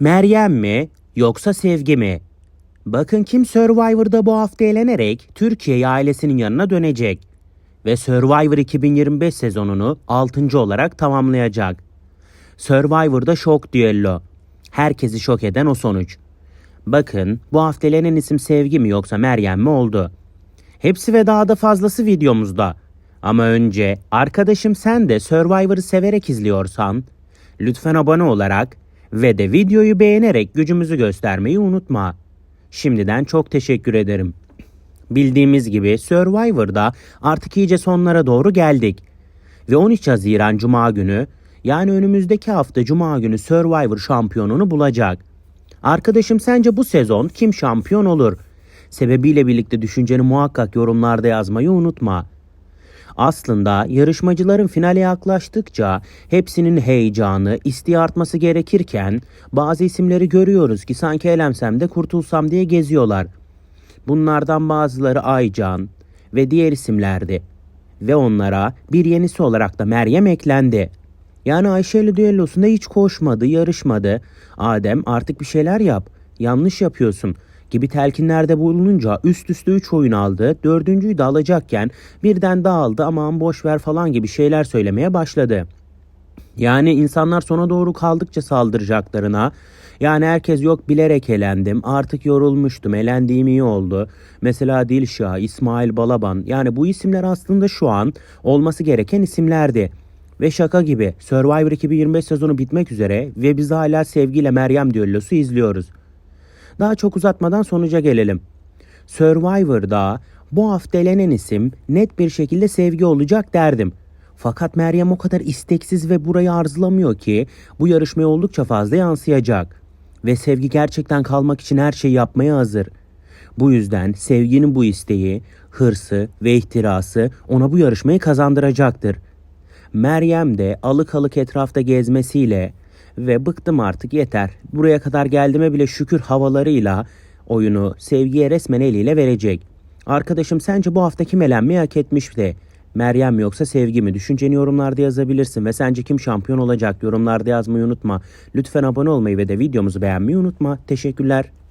Meryem mi yoksa Sevgi mi? Bakın kim Survivor'da bu hafta eğlenerek Türkiye'yi ailesinin yanına dönecek ve Survivor 2025 sezonunu 6. olarak tamamlayacak. Survivor'da şok düello. Herkesi şok eden o sonuç. Bakın bu hafta elenen isim Sevgi mi yoksa Meryem mi oldu? Hepsi ve daha da fazlası videomuzda. Ama önce arkadaşım sen de Survivor'ı severek izliyorsan lütfen abone olarak ve de videoyu beğenerek gücümüzü göstermeyi unutma. Şimdiden çok teşekkür ederim. Bildiğimiz gibi Survivor'da artık iyice sonlara doğru geldik. Ve 13 Haziran Cuma günü yani önümüzdeki hafta Cuma günü Survivor şampiyonunu bulacak. Arkadaşım sence bu sezon kim şampiyon olur? Sebebiyle birlikte düşünceni muhakkak yorumlarda yazmayı unutma. Aslında yarışmacıların finale yaklaştıkça hepsinin heyecanı, isteği artması gerekirken bazı isimleri görüyoruz ki sanki elensem de kurtulsam diye geziyorlar. Bunlardan bazıları Aycan ve diğer isimlerdi. Ve onlara bir yenisi olarak da Meryem eklendi. Yani Ayşe ile düellosunda hiç koşmadı, yarışmadı. Adem artık bir şeyler yap. Yanlış yapıyorsun gibi telkinlerde bulununca üst üste 3 oyun aldı. Dördüncüyü de alacakken birden dağıldı aman boş ver falan gibi şeyler söylemeye başladı. Yani insanlar sona doğru kaldıkça saldıracaklarına yani herkes yok bilerek elendim artık yorulmuştum elendiğim iyi oldu. Mesela Dilşah, İsmail Balaban yani bu isimler aslında şu an olması gereken isimlerdi. Ve şaka gibi Survivor 2025 sezonu bitmek üzere ve biz hala sevgiyle Meryem düellosu izliyoruz. Daha çok uzatmadan sonuca gelelim. Survivor'da bu hafta elenen isim net bir şekilde sevgi olacak derdim. Fakat Meryem o kadar isteksiz ve burayı arzulamıyor ki bu yarışmaya oldukça fazla yansıyacak. Ve sevgi gerçekten kalmak için her şeyi yapmaya hazır. Bu yüzden sevginin bu isteği, hırsı ve ihtirası ona bu yarışmayı kazandıracaktır. Meryem de alık alık etrafta gezmesiyle ve bıktım artık yeter. Buraya kadar geldiğime bile şükür havalarıyla oyunu sevgiye resmen eliyle verecek. Arkadaşım sence bu hafta kim elenmeyi hak etmişti? Meryem yoksa sevgi mi? Düşünceni yorumlarda yazabilirsin ve sence kim şampiyon olacak? Yorumlarda yazmayı unutma. Lütfen abone olmayı ve de videomuzu beğenmeyi unutma. Teşekkürler.